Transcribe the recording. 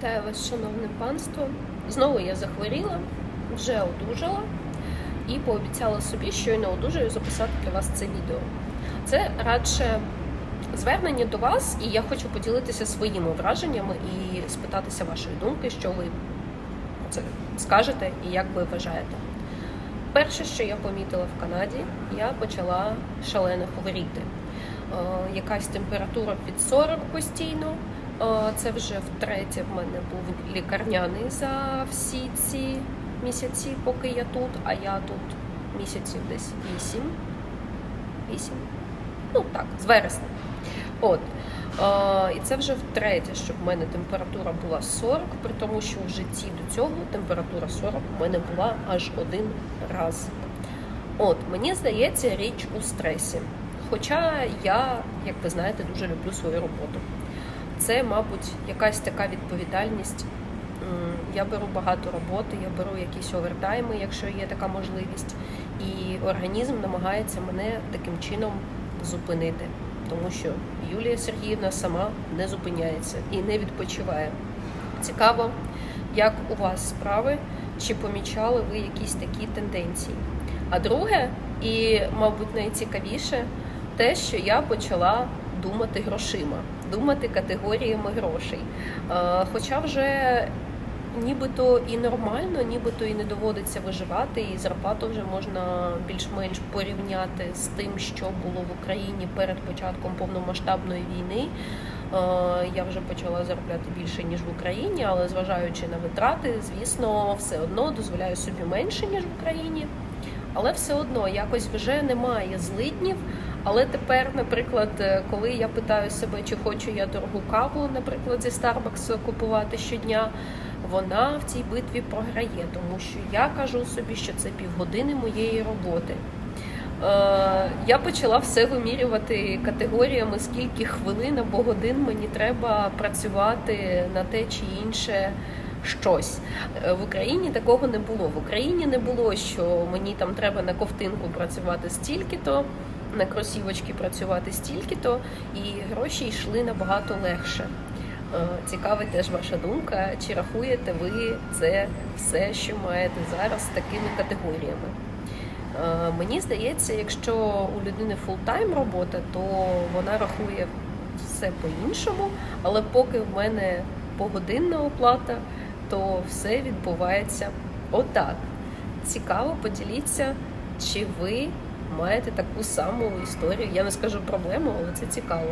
Вітаю вас, шановне панство. Знову я захворіла, вже одужала і пообіцяла собі, що щойно одужаю записати для вас це відео. Це радше звернення до вас, і я хочу поділитися своїми враженнями і спитатися вашої думки, що ви це скажете і як ви вважаєте. Перше, що я помітила в Канаді, я почала шалено хворіти. Е, якась температура під 40 постійно. Е, Це вже втретє в мене був лікарняний за всі ці місяці, поки я тут, а я тут місяців десь 8. 8. Ну так, з вересня. От. Е, І це вже втретє, щоб в мене температура була 40, при тому, що в житті до цього температура 40 в мене була аж один раз. От, мені здається, річ у стресі. Хоча я, як ви знаєте, дуже люблю свою роботу. Це, мабуть, якась така відповідальність. Я беру багато роботи, я беру якісь овертайми, якщо є така можливість, і організм намагається мене таким чином зупинити, тому що Юлія Сергіївна сама не зупиняється і не відпочиває. Цікаво, як у вас справи, чи помічали ви якісь такі тенденції? А друге, і, мабуть, найцікавіше, те, що я почала думати грошима, думати категоріями грошей. Е, Хоча вже нібито і нормально, нібито і не доводиться виживати, і зарплату вже можна більш-менш порівняти з тим, що було в Україні перед початком повномасштабної війни. Е, Я вже почала заробляти більше ніж в Україні, але зважаючи на витрати, звісно, все одно дозволяю собі менше ніж в Україні. Але все одно якось вже немає злиднів. Але тепер, наприклад, е, коли я питаю себе, чи хочу я дорогу каву, наприклад, зі Starbucks купувати щодня, вона в цій битві програє, тому що я кажу собі, що це півгодини моєї роботи. Е, я почала все вимірювати категоріями, скільки хвилин або годин мені треба працювати на те чи інше щось. Е, В Україні такого не було. В Україні не було, що мені там треба на ковтинку працювати стільки-то, на кросівочки працювати стільки-то, і гроші йшли набагато легше. Е, Цікавить теж ваша думка, чи рахуєте ви це все, що маєте зараз такими категоріями? Е, Мені здається, якщо у людини фултайм робота, то вона рахує все по-іншому, але поки в мене погодинна оплата, то все відбувається отак. Цікаво, поділіться, чи ви маєте таку саму історію. Я не скажу проблему, але це цікаво.